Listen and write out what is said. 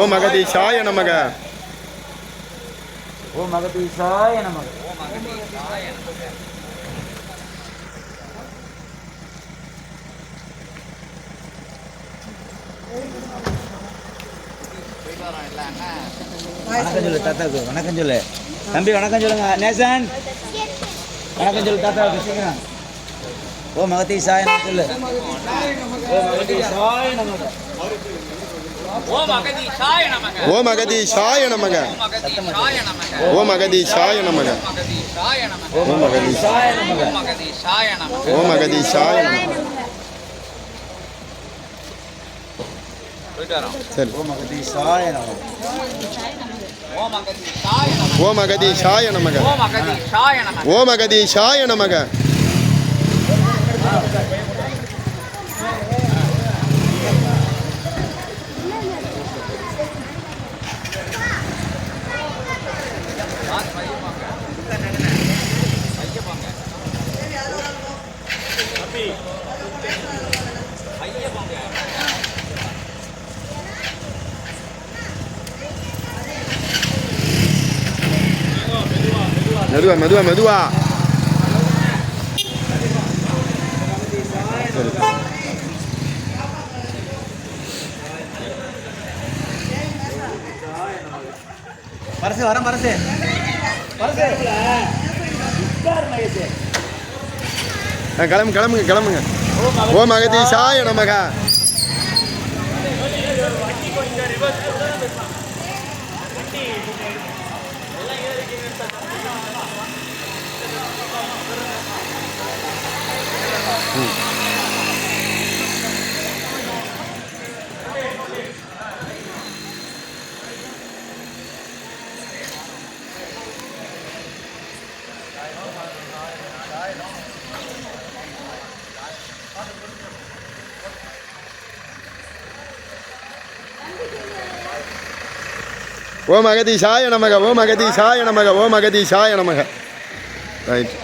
ஓம் அகதீஷாய நமக. ஓம் அகதீசாய நமக. வணக்கம் சொல்லு தாத்தாவுக்கு வணக்கம் சொல்லு. தம்பி வணக்கம் சொல்லுங்க. நேசன்? வணக்கம் சொல்லு தாத்தாவுக்கு சீக்கிரம் ஓ மகத்தி சாய சொல்லு. ஓ மகத்தி சாய நமக. ஓம் அகதீஷாய நமக ஓம் அகதீஷாய நமக ஓம் அகதீஷாய நமக ஓம் அகதீஷாய நமக ஓம் அகதீஷாய நமக ஓம் அகதீஷாய ஓம் அகதீஷாய நமக ஓம் அகதீஷாய நமக போயிட்டு வரோம் சரி ஓம் அகதீஷாய நமக ஓம் அகதீஷாய நமக ஓம் அகதீஷாய நமக ஓம் அகதீஷாய நமக மெதுவா மெதுவா மெதுவா. பரசு வர பரசு. பரசு. மகேஷ் கிளம்பு கிளம்புங்க கிளம்புங்க ஓ ஓம் Thank you. ஓம் அகதீஷாய நமக ஓம் அகதீஷாய நமக ஓம் அகதீஷாய நமக. ரைட்